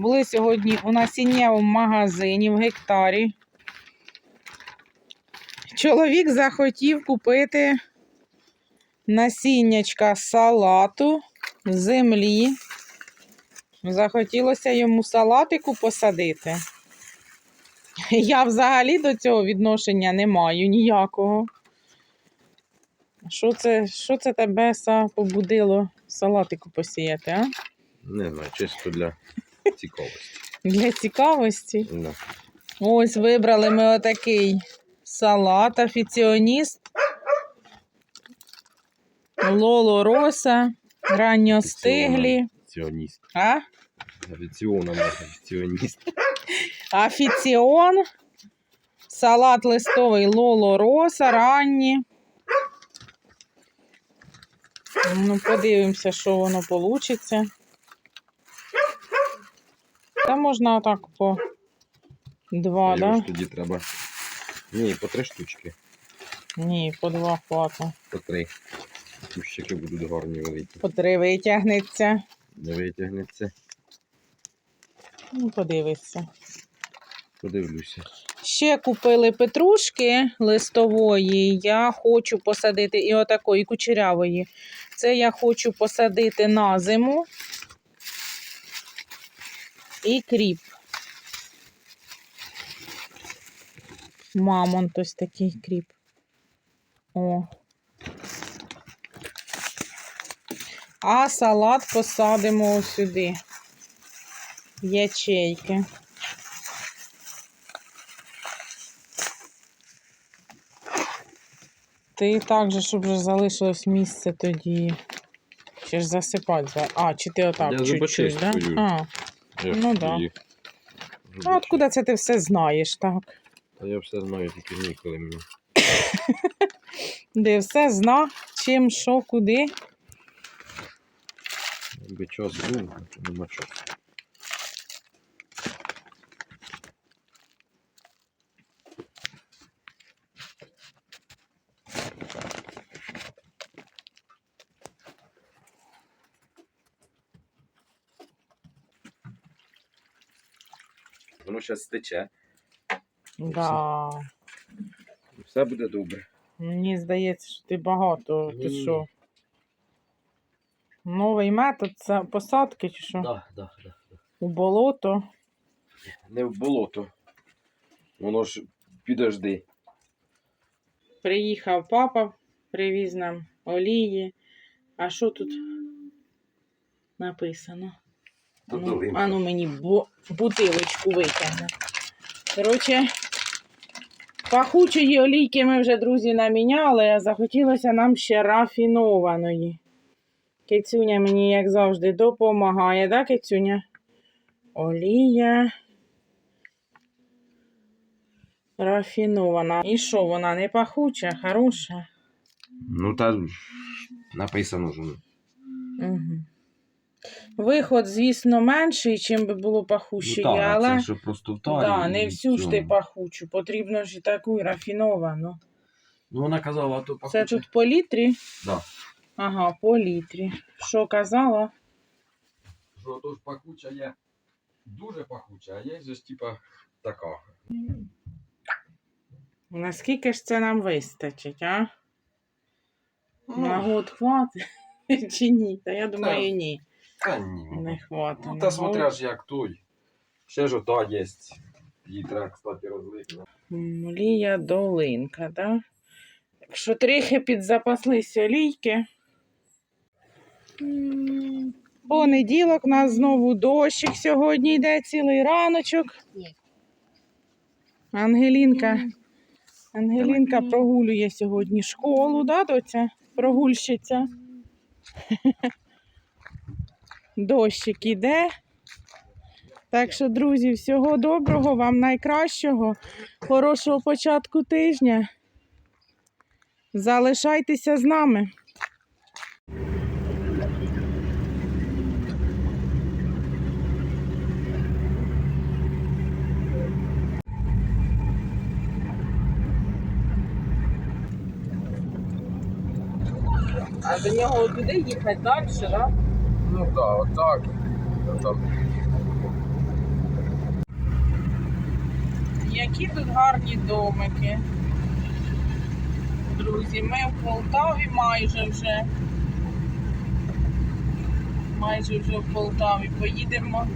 Були сьогодні у насіннєвому магазині в гектарі. Чоловік захотів купити насіннячка салату землі. Захотілося йому салатику посадити. Я взагалі до цього відношення не маю ніякого. Що це, що це тебе побудило салатику посіяти, а? Не знаю, чисто для цікавості. Для цікавості. Да. Ось вибрали ми отакий салат, афіціоніст. Лоло Роса, ранньостиглі. Ціоніст. А? Авіціоном ціоніст. Афіціон. Салат листовий Лоло Роса, ранні. Ну, подивимося, що воно вийде. Та можна отак по два, так? Да? Тоді треба. Ні, по три штучки. Ні, по два хвата. По три. Кущики будуть гарні великі. По три витягнеться. Не витягнеться. Ну, подивися. Подивлюся. Ще купили петрушки листової. Я хочу посадити і отакої кучерявої. Це я хочу посадити на зиму. І кріп. Мамонт ось такий кріп. О. А салат посадимо ось сюди. Ячейки. Ти так же, щоб вже залишилось місце тоді. Ще ж засипати. А, чи ти отак чуть-чуть, да? А, Я Ну да. її а роблю. откуда це ти все знаєш, так? Та я все знаю, тільки ніколи мені. Де все зна, чим, що, куди. Якби час був, то нема часу. Воно зараз стече. Да. Все буде добре. Мені здається, що ти багато. Ти Ні. що? Новий метод це посадки чи що? Да, да, да. У болото. Не в болото. Воно ж підожди. Приїхав папа, привіз нам олії. А що тут написано? Ну, а ну мені бо, бутилочку витягне. Коротше, пахучої олійки ми вже, друзі, наміняли, а захотілося нам ще рафінованої. Кицюня мені, як завжди, допомагає, да, Кицюня? Олія. Рафінована. І що, вона не пахуча, хороша? Ну та написано ж. Угу. Виход, звісно, менший, чим би було пахуче, ну, та, але. це просто в тарі. Да, не і всю ж ти цьому. пахучу, потрібно ж і таку і рафіновану. Ну вона казала, то Це пахуче. тут по літрі? Да. Ага, по літрі. Що казала? Що то ж пахуча є дуже пахуча, а є ж типа така. Наскільки ж це нам вистачить, а? На Ну, год хватить чи ні? Та я думаю, ні. Та ні. Не хватить. Ну та смотря ж як той. Ще ж ота є. Її треба, кстати, розлити. Олія долинка, так? Якщо трохи підзапаслись олійки. М, Понеділок у нас знову дощик сьогодні йде цілий раночок. Ангелінка. Ангелінка прогулює сьогодні школу, да, доця? Прогульщиця. Дощик іде. Так що, друзі, всього доброго, вам найкращого, хорошого початку тижня. Залишайтеся з нами. А до нього туди їхати далі, так? Ну так, отак. Там які тут гарні домики. Друзі, ми в Полтаві майже вже. Майже вже в Полтаві. Поїдемо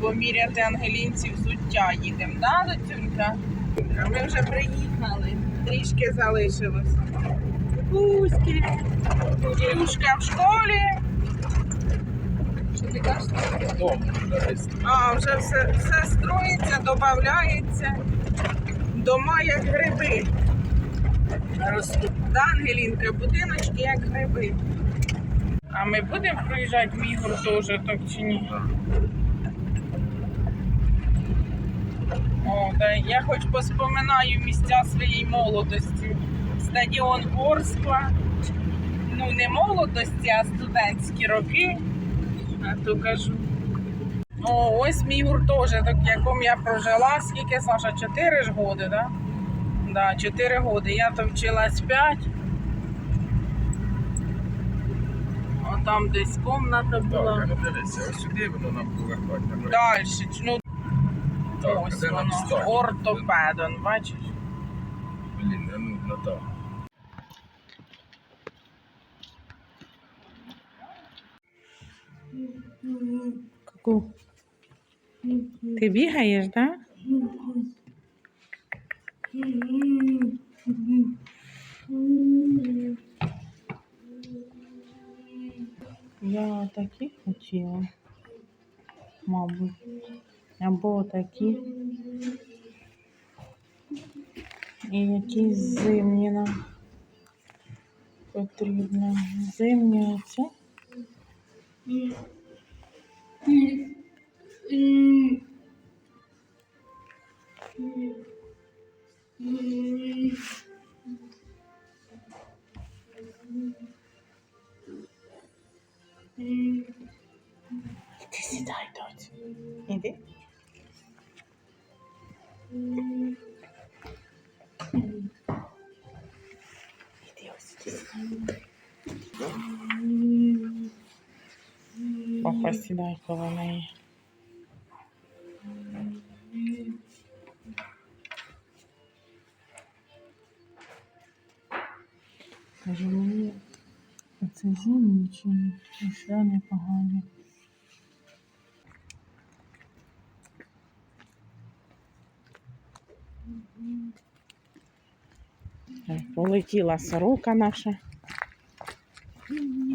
поміряти ангелінці взуття їдемо, да, доцюнька? Ми вже приїхали. Трішки залишилося. Кузьки. Дівчинка в школі. А, вже все, все строїться, додається. Дома як гриби. Ростуть. Да, Ангелінка, будиночки як гриби. А ми будемо проїжджати в мій гуртожиток чи ні? О, да, я хоч поспоминаю місця своєї молодості. Стадіон Ворскла. Ну, не молодості, а студентські роки. А то кажу. О, ось мій гуртожиток, в якому я прожила. Скільки, Саша? Чотири ж годи, да? Да, чотири годи. Я то вчилась п'ять. О, там десь комната була. а ну дивися, ось сюди воно нам повертати. Далі, ну Так, ось воно. Ортопедон, бачиш? Блін, а ну, ну так. Ку. Ти бігаєш, так? Я такі хотіла, мабуть. Або такі. І якісь зимні нам потрібно. Зимні оце. Vitesi daha dört. Yedi. Папа сідай коло неї. Каже, мені оце зимні чи ні? Так, Полетіла сорока наша.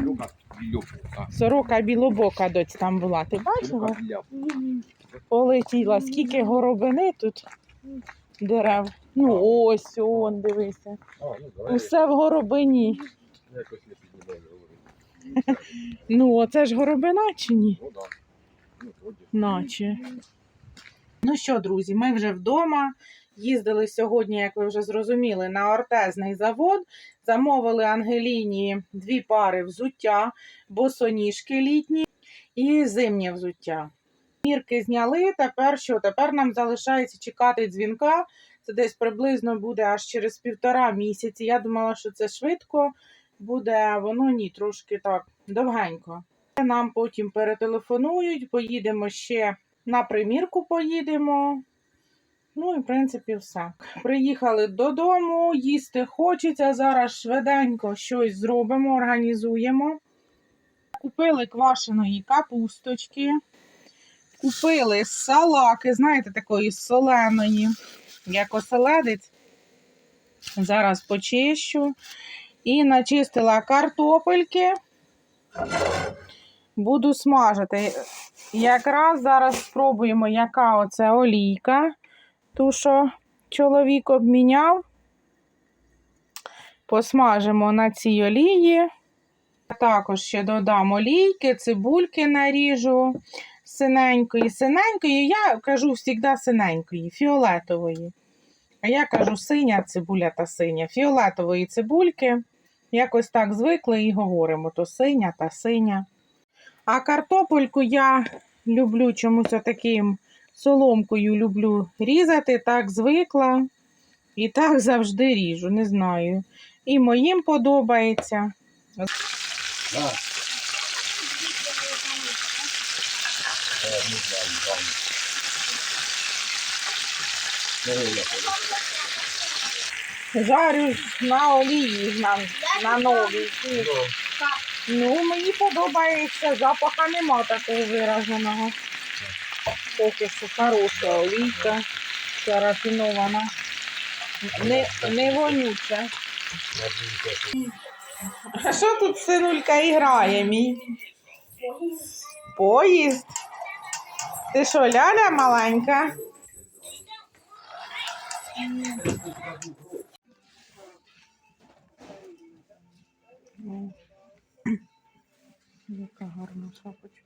Люка. Сорока білобока доць там була. Ти бачила? Полетіла. Скільки горобини тут дерев. Ну ось он, дивися. Усе в горобині. Ну, оце ж горобина чи ні? Наче. Ну що, друзі, ми вже вдома. Їздили сьогодні, як ви вже зрозуміли, на ортезний завод. Замовили Ангеліні дві пари взуття, босоніжки літні і зимнє взуття. Мірки зняли. Тепер що? Тепер нам залишається чекати дзвінка. Це десь приблизно буде аж через півтора місяці. Я думала, що це швидко буде, воно ні, трошки так довгенько. Нам потім перетелефонують, поїдемо ще на примірку поїдемо. Ну і в принципі все. Приїхали додому, їсти хочеться. Зараз швиденько щось зробимо, організуємо. Купили квашеної капусточки, купили салаки, знаєте, такої соленої, як оселедець. Зараз почищу. І начистила картопельки. Буду смажити. Якраз зараз спробуємо, яка оце олійка, ту, що чоловік обміняв. Посмажимо на цій олії. Також ще додам олійки, цибульки наріжу синенької. Синенької, я кажу завжди синенької, фіолетової. А я кажу синя цибуля та синя. Фіолетової цибульки. Якось так звикли і говоримо: то синя та синя. А картопельку я люблю чомусь таким соломкою люблю різати, так звикла. І так завжди ріжу, не знаю. І моїм подобається. Там. Жарю на олії на, на новій. Ну, мені подобається, запаха нема такого вираженого. Поки що хороша олійка, ця рафінована. Не, не вонюча. А що тут синулька і грає, мій? Поїзд. Ти що, ляля маленька? Яка гарна шапочка,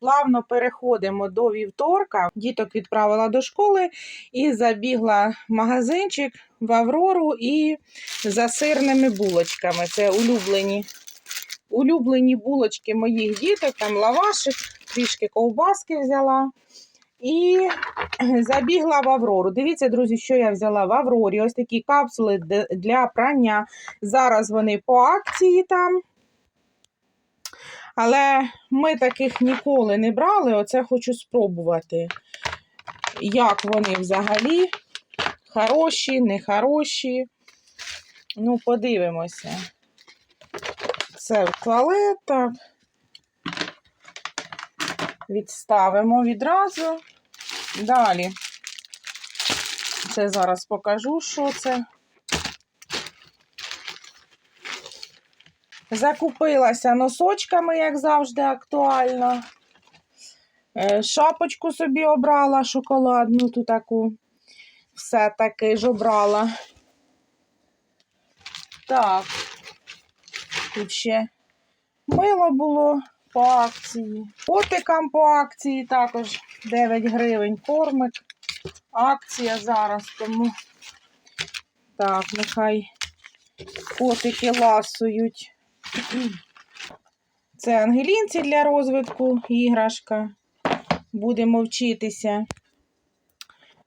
Плавно переходимо до вівторка. Діток відправила до школи і забігла в магазинчик в Аврору і за сирними булочками. Це улюблені, улюблені булочки моїх діток, там лавашик, трішки ковбаски взяла. І забігла в Аврору. Дивіться, друзі, що я взяла в Аврорі. Ось такі капсули для прання. Зараз вони по акції там. Але ми таких ніколи не брали. Оце хочу спробувати. Як вони взагалі? Хороші, нехороші. Ну, подивимося. Це в туалет. так. Відставимо відразу. Далі. Це зараз покажу, що це. Закупилася носочками, як завжди, актуально. Е, Шапочку собі обрала шоколадну, ту таку. Все таки ж обрала. Так. Тут ще мило було по акції. Котикам по акції також 9 гривень кормик. Акція зараз, тому так, нехай котики ласують. Це ангелінці для розвитку іграшка. Будемо вчитися.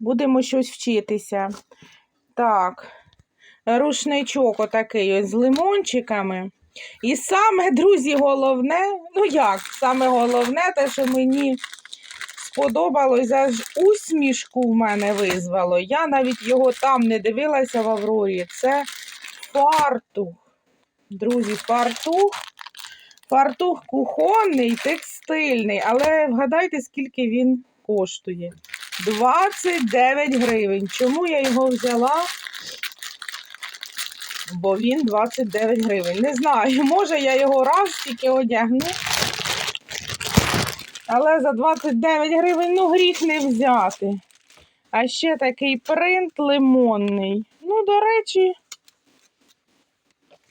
Будемо щось вчитися. Так, рушничок отакий ось з лимончиками. І саме, друзі, головне, ну як, саме головне, те, що мені сподобалось, аж усмішку в мене визвало. Я навіть його там не дивилася в Аврорі. Це фартух. Друзі, фартух. Фартух кухонний, текстильний, але вгадайте, скільки він коштує. 29 гривень. Чому я його взяла? Бо він 29 гривень. Не знаю, може я його раз тільки одягну. Але за 29 гривень ну гріх не взяти. А ще такий принт лимонний. Ну, до речі,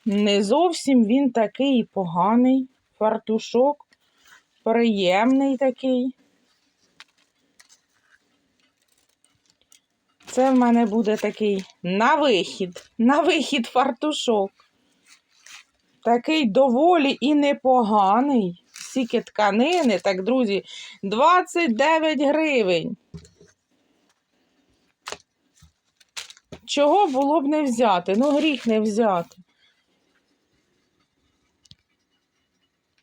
не зовсім він такий поганий. Фартушок. Приємний такий. Це в мене буде такий на вихід. На вихід фартушок. Такий доволі і непоганий. Стільки тканини, так, друзі, 29 гривень. Чого було б не взяти? Ну, гріх не взяти.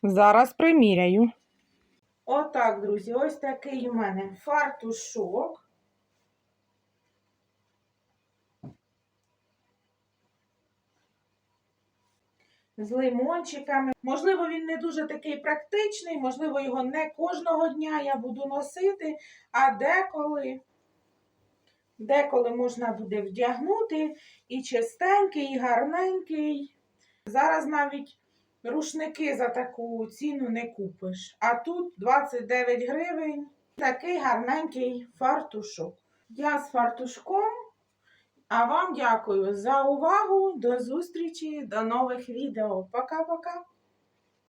Зараз приміряю. Отак, друзі, ось такий у мене фартушок. З лимончиками. Можливо, він не дуже такий практичний, можливо, його не кожного дня я буду носити, а деколи, деколи можна буде вдягнути і чистенький, і гарненький. Зараз навіть рушники за таку ціну не купиш. А тут 29 гривень. Такий гарненький фартушок. Я з фартушком, А вам дякую за увагу. До зустрічі, до нових відео. Пока-пока.